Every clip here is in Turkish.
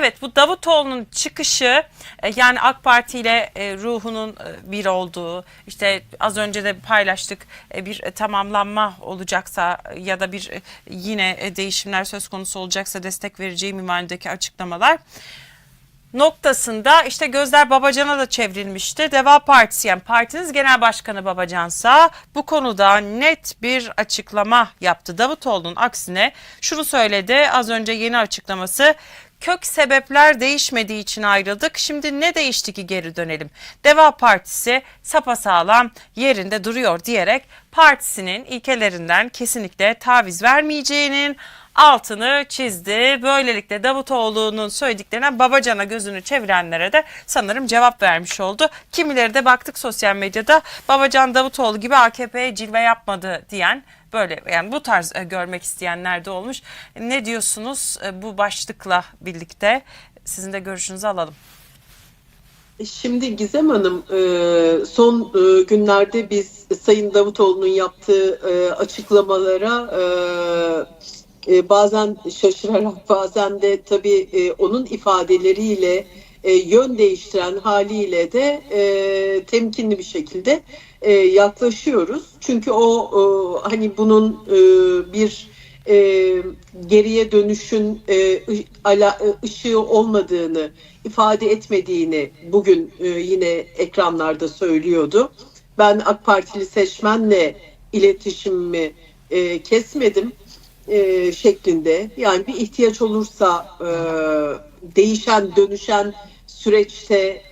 Evet bu Davutoğlu'nun çıkışı e, yani AK Parti ile e, ruhunun e, bir olduğu işte az önce de paylaştık bir tamamlanma olacaksa ya da bir yine değişimler söz konusu olacaksa destek vereceği minvalindeki açıklamalar noktasında işte gözler Babacan'a da çevrilmişti. Deva Partisi yani partiniz genel başkanı Babacansa bu konuda net bir açıklama yaptı. Davutoğlu'nun aksine şunu söyledi az önce yeni açıklaması kök sebepler değişmediği için ayrıldık. Şimdi ne değişti ki geri dönelim? Deva Partisi sapasağlam yerinde duruyor diyerek partisinin ilkelerinden kesinlikle taviz vermeyeceğinin altını çizdi. Böylelikle Davutoğlu'nun söylediklerine Babacan'a gözünü çevirenlere de sanırım cevap vermiş oldu. Kimileri de baktık sosyal medyada Babacan Davutoğlu gibi AKP'ye cilve yapmadı diyen böyle yani bu tarz e, görmek isteyenler de olmuş. Ne diyorsunuz e, bu başlıkla birlikte? Sizin de görüşünüzü alalım. Şimdi Gizem Hanım e, son e, günlerde biz Sayın Davutoğlu'nun yaptığı e, açıklamalara e, bazen şaşırarak bazen de tabii onun ifadeleriyle yön değiştiren haliyle de temkinli bir şekilde yaklaşıyoruz. Çünkü o hani bunun bir geriye dönüşün ışığı olmadığını ifade etmediğini bugün yine ekranlarda söylüyordu. Ben AK Partili seçmenle iletişimimi kesmedim şeklinde. Yani bir ihtiyaç olursa değişen, dönüşen süreçte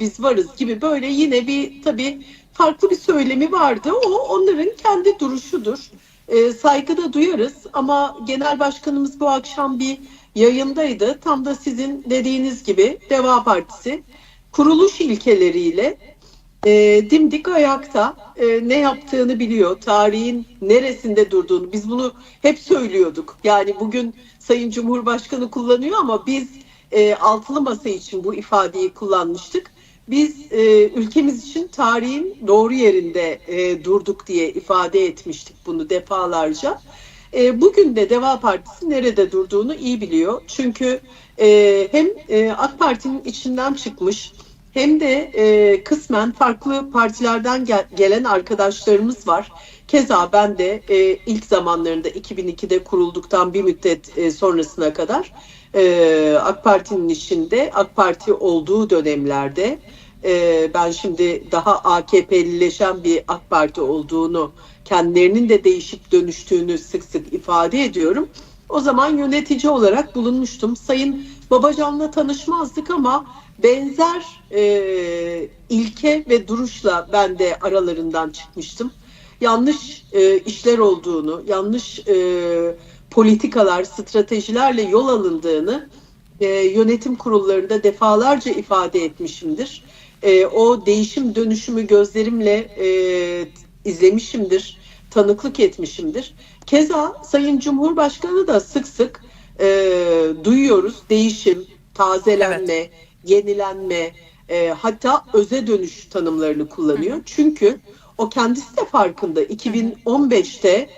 biz varız gibi böyle yine bir tabii farklı bir söylemi vardı. O onların kendi duruşudur. E, saygıda duyarız ama genel başkanımız bu akşam bir yayındaydı. Tam da sizin dediğiniz gibi Deva Partisi kuruluş ilkeleriyle e, dimdik ayakta e, ne yaptığını biliyor. Tarihin neresinde durduğunu. Biz bunu hep söylüyorduk. Yani bugün Sayın Cumhurbaşkanı kullanıyor ama biz e, altılı masa için bu ifadeyi kullanmıştık. Biz e, ülkemiz için tarihin doğru yerinde e, durduk diye ifade etmiştik bunu defalarca. E, bugün de Deva Partisi nerede durduğunu iyi biliyor. Çünkü e, hem e, AK Parti'nin içinden çıkmış hem de e, kısmen farklı partilerden gel- gelen arkadaşlarımız var. Keza ben de e, ilk zamanlarında 2002'de kurulduktan bir müddet e, sonrasına kadar e, AK Parti'nin içinde AK Parti olduğu dönemlerde e, ben şimdi daha AKP'lileşen bir AK Parti olduğunu kendilerinin de değişip dönüştüğünü sık sık ifade ediyorum. O zaman yönetici olarak bulunmuştum. Sayın Babacan'la tanışmazdık ama benzer e, ilke ve duruşla ben de aralarından çıkmıştım. Yanlış e, işler olduğunu, yanlış e, politikalar, stratejilerle yol alındığını e, yönetim kurullarında defalarca ifade etmişimdir. E, o değişim dönüşümü gözlerimle e, izlemişimdir, tanıklık etmişimdir. Keza Sayın Cumhurbaşkanı da sık sık e, duyuyoruz değişim, tazelenme, evet. yenilenme, e, hatta öze dönüş tanımlarını kullanıyor. Çünkü o kendisi de farkında 2015'te e,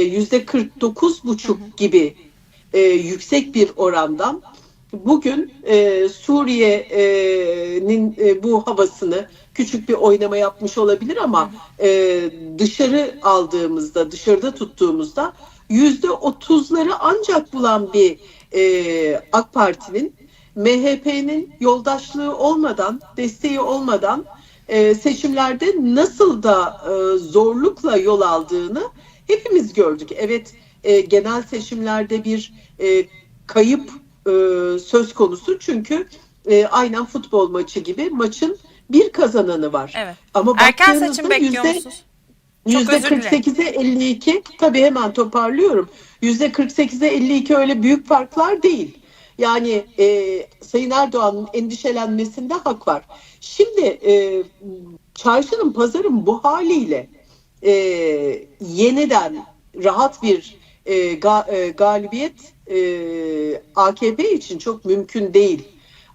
yüzde 49 buçuk gibi e, yüksek bir orandan bugün e, Suriye'nin e, bu havasını küçük bir oynama yapmış olabilir ama e, dışarı aldığımızda, dışarıda tuttuğumuzda yüzde otuzları ancak bulan bir e, AK Parti'nin MHP'nin yoldaşlığı olmadan, desteği olmadan e, seçimlerde nasıl da e, zorlukla yol aldığını hepimiz gördük. Evet e, genel seçimlerde bir e, kayıp e, söz konusu çünkü e, aynen futbol maçı gibi maçın bir kazananı var. Evet. Ama erken seçim bekliyor yüzde, musunuz? Yüzde 48'e 52 tabii hemen toparlıyorum. Yüzde 48'e 52 öyle büyük farklar değil. Yani e, Sayın Erdoğan'ın endişelenmesinde hak var. Şimdi e, çarşının pazarın bu haliyle e, yeniden rahat bir e, ga, e, galibiyet e, AKP için çok mümkün değil.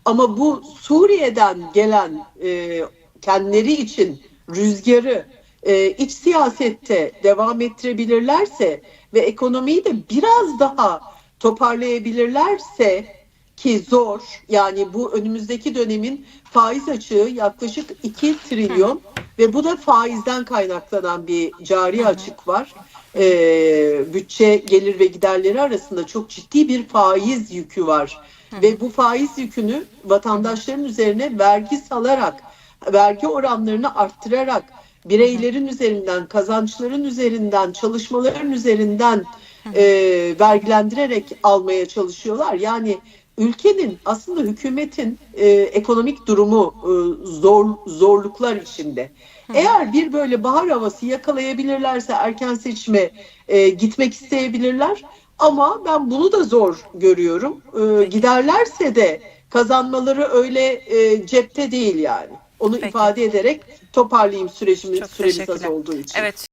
Ama bu Suriye'den gelen e, kendileri için rüzgarı e, iç siyasette devam ettirebilirlerse ve ekonomiyi de biraz daha toparlayabilirlerse ki zor. Yani bu önümüzdeki dönemin faiz açığı yaklaşık 2 trilyon ve bu da faizden kaynaklanan bir cari açık var. Ee, bütçe gelir ve giderleri arasında çok ciddi bir faiz yükü var. Ve bu faiz yükünü vatandaşların üzerine vergi salarak, vergi oranlarını arttırarak, bireylerin üzerinden, kazançların üzerinden, çalışmaların üzerinden e, vergilendirerek almaya çalışıyorlar. Yani ülkenin aslında hükümetin e, ekonomik durumu e, zor zorluklar içinde. Eğer bir böyle bahar havası yakalayabilirlerse erken seçime e, gitmek isteyebilirler. Ama ben bunu da zor görüyorum. E, giderlerse de kazanmaları öyle e, cepte değil yani. Onu Peki. ifade ederek toparlayayım sürecimiz süremiz az olduğu için. Evet